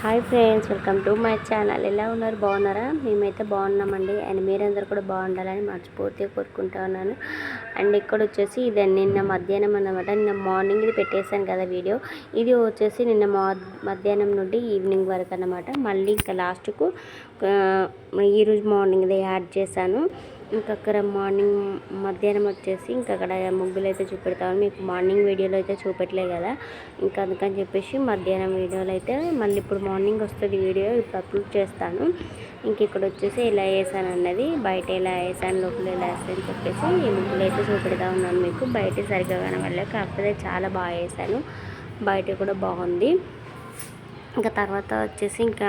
Hi friends welcome to my channel. ఎలా ఉన్నారు? బాగున్నారా? మేమైతే బాగున్నామండి. అండ్ మీరందరూ కూడా బాగుండాలని మర్చిపోతే కోరుకుంటా ఉన్నాను. అండ్ ఇక్కడ వచ్చేసి ఇది నిన్న మధ్యాహ్నం అన్నమాట. నిన్న మార్నింగ్ ఇది పెట్టేశాను కదా వీడియో. ఇది వచ్చేసి నిన్న మధ్యాహ్నం నుండి ఈవినింగ్ వరకు అన్నమాట. మళ్ళీ ఇంకా లాస్ట్కు ఈరోజు మార్నింగ్ ఇది యాడ్ చేశాను. ఇంకా అక్కడ మార్నింగ్ మధ్యాహ్నం వచ్చేసి ఇంకా అక్కడ ముగ్గులు అయితే చూపెడతాను మీకు మార్నింగ్ వీడియోలో అయితే చూపెట్టలే కదా. ఇంకా అందుకని చెప్పేసి మధ్యాహ్నం వీడియోలో అయితే మళ్ళీ ఇప్పుడు మార్నింగ్ వస్తుంది వీడియో ఇప్పుడు అప్లోడ్ చేస్తాను. ఇంక ఇక్కడ వచ్చేసి ఎలా వేసాను అన్నది బయట ఎలా వేసాను లోపల ఎలా వేసాను చెప్పేసి ఈ ముగ్గులు అయితే చూపెడతా ఉన్నాను మీకు. బయట సరిగ్గా కనబడలేదు కాకపోతే చాలా బాగా వేసాను. బయట కూడా బాగుంది. ఇంకా తర్వాత వచ్చేసి ఇంకా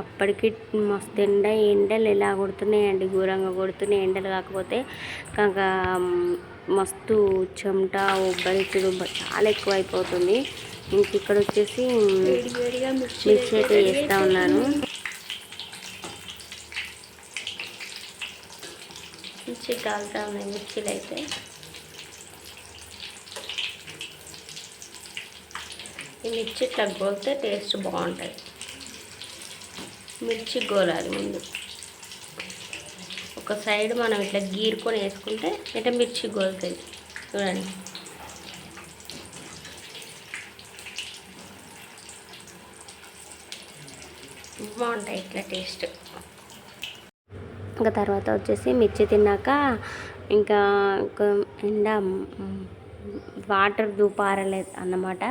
అప్పటికి మస్తు ఎండ ఎండలు ఎలా కొడుతున్నాయండి? ఘోరంగా కొడుతున్నాయి. ఎండలు కాకపోతే ఇంకా మస్తు చెమట ఉబ్బరిచుడు చాలా ఎక్కువ అయిపోతుంది ఇంక ఇక్కడ వచ్చేసి మిక్స్ అయితే చేస్తూ ఉన్నాను మిర్చి కాలుతా ఉన్నాయి మిర్చీలు అయితే ఈ మిర్చి ఇట్లా గోలితే టేస్ట్ బాగుంటుంది. మిర్చి గోలాలి ముందు. ఒక సైడ్ మనం ఇట్లా గీరుకొని వేసుకుంటే ఇట్లా మిర్చి గోలుతుంది చూడండి. బాగుంటాయి ఇట్లా టేస్ట్. ఇంకా తర్వాత వచ్చేసి మిర్చి తిన్నాక ఇంకా ఎండ వాటర్ దూపారలేదు అన్నమాట.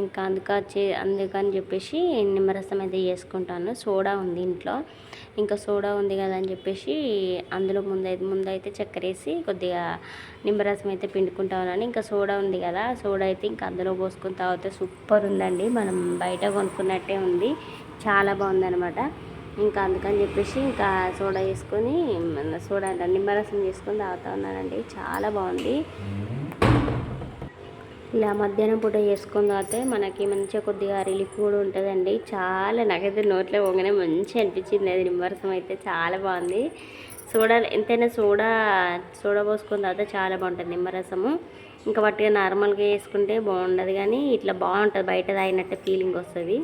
ఇంకా అందుకచ్చి అందుకని చెప్పేసి నిమ్మరసం అయితే చేసుకుంటాను. సోడా ఉంది ఇంట్లో. ఇంకా సోడా ఉంది కదా అని చెప్పేసి అందులో ముందైతే ముందైతే చక్కెర వేసి కొద్దిగా నిమ్మరసం అయితే పిండుకుంటామని ఇంకా సోడా ఉంది కదా సోడా అయితే ఇంకా అందులో పోసుకుని తాగితే సూపర్ ఉందండి. మనం బయట కొనుక్కున్నట్టే ఉంది. చాలా బాగుందనమాట ఇంకా అందుకని చెప్పేసి ఇంకా సోడా వేసుకొని సోడా నిమ్మరసం చేసుకొని తాగుతా ఉన్నానండి. చాలా బాగుంది. ఇలా మధ్యాహ్నం పూట చేసుకుని తాగితే మనకి మంచిగా కొద్దిగా రిలీఫ్ కూడా ఉంటుందండి. చాలా నాకైతే నోట్లో పోగానే మంచిగా అనిపించింది. అది నిమ్మరసం అయితే చాలా బాగుంది. సోడా ఎంతైనా సోడా సోడా పోసుకొని తాగితే చాలా బాగుంటుంది నిమ్మరసము. ఇంకా వాటిగా నార్మల్గా వేసుకుంటే బాగుండదు కానీ ఇట్లా బాగుంటుంది. బయట తాగినట్టు ఫీలింగ్ వస్తుంది.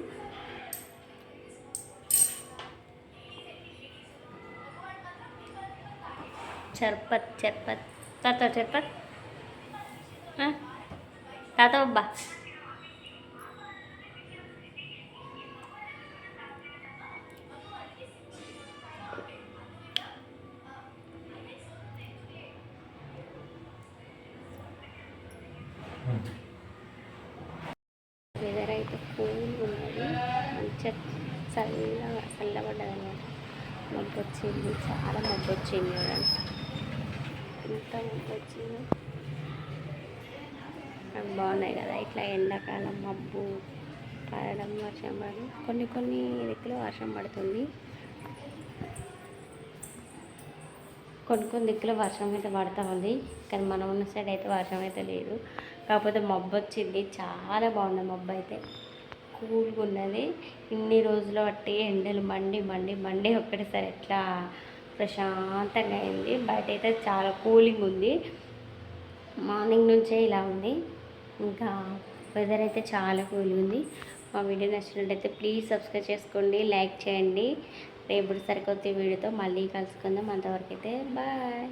చర్పత్ చర్పత్ చర్పత్. తాత అబ్బా వెదర్ అయితే కూల్ ఉన్నది మంచిగా చల్లగా చల్లబడ్డది అనమాట మబ్బు వచ్చింది చాలా మబ్బు వచ్చింది చూడండి. ఎంత మబ్బు వచ్చిందో బాగున్నాయి కదా. ఇట్లా ఎండాకాలం మబ్బు పడడం వర్షం పడడం కొన్ని కొన్ని దిక్కులు వర్షం పడుతుంది. కొన్ని కొన్ని దిక్కులు వర్షం అయితే పడతా ఉంది. కానీ మనం ఉన్న సైడ్ అయితే వర్షం అయితే లేదు. కాకపోతే మబ్బు వచ్చింది. చాలా బాగుంది మబ్బు అయితే. కూల్గా ఉన్నది. ఇన్ని రోజులు బట్టి ఎండలు మండి మండి మండి ఒక్కటేసారి ఎట్లా ప్రశాంతంగా అయింది. బయట అయితే చాలా కూలింగ్ ఉంది. మార్నింగ్ నుంచే ఇలా ఉంది. ఇంకా వెదర్ అయితే చాలా కూల్ ఉంది. మా వీడియో నచ్చినట్టయితే ప్లీజ్ సబ్స్క్రైబ్ చేసుకోండి లైక్ చేయండి. రేపు సరికొత్త వీడియోతో మళ్ళీ కలుసుకుందాం. అంతవరకు అయితే బాయ్